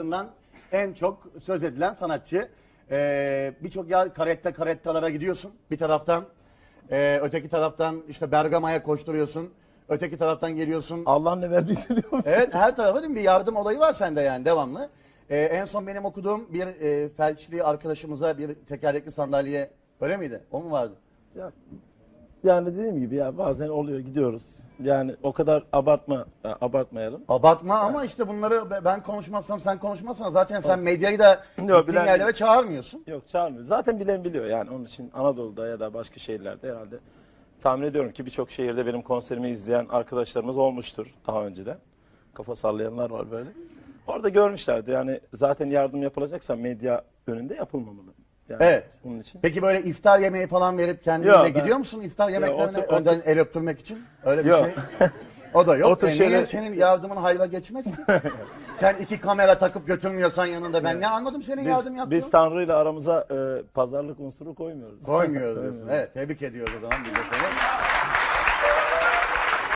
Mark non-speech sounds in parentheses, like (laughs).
Bundan en çok söz edilen sanatçı. Ee, Birçok yer karette karettalara gidiyorsun bir taraftan. Ee, öteki taraftan işte Bergama'ya koşturuyorsun. Öteki taraftan geliyorsun. Allah ne verdiyse diyorum. (laughs) Evet her tarafa değil mi? bir yardım olayı var sende yani devamlı. Ee, en son benim okuduğum bir e, felçli arkadaşımıza bir tekerlekli sandalye öyle miydi? O mu vardı? Ya, yani dediğim gibi ya bazen oluyor gidiyoruz. Yani o kadar abartma abartmayalım. Abartma ama işte bunları be- ben konuşmazsam sen konuşmazsan zaten sen medyayı da Yok, gittiğin bilen- yerlere çağırmıyorsun. Yok çağırmıyor. Zaten bilen biliyor yani onun için Anadolu'da ya da başka şehirlerde herhalde tahmin ediyorum ki birçok şehirde benim konserimi izleyen arkadaşlarımız olmuştur daha önceden. Kafa sallayanlar var böyle. Orada görmüşlerdi yani zaten yardım yapılacaksa medya önünde yapılmamalı. Yani Evet. Bunun için. Peki böyle iftar yemeği falan verip kendine Yok, ben- gidiyor musun iftar yemeklerine otur- önden el öptürmek için? Öyle bir Yok. şey. O da yok. (laughs) Otur E niye şöyle- senin yardımın hayva geçmez ki? (laughs) Sen iki kamera takıp götürmüyorsan yanında ben ne anladım senin yardım Biz, yaptığını? biz Tanrı'yla aramıza e, pazarlık unsuru koymuyoruz. Koymuyoruz (laughs) diyorsun. Evet tebrik ediyoruz o zaman de seni.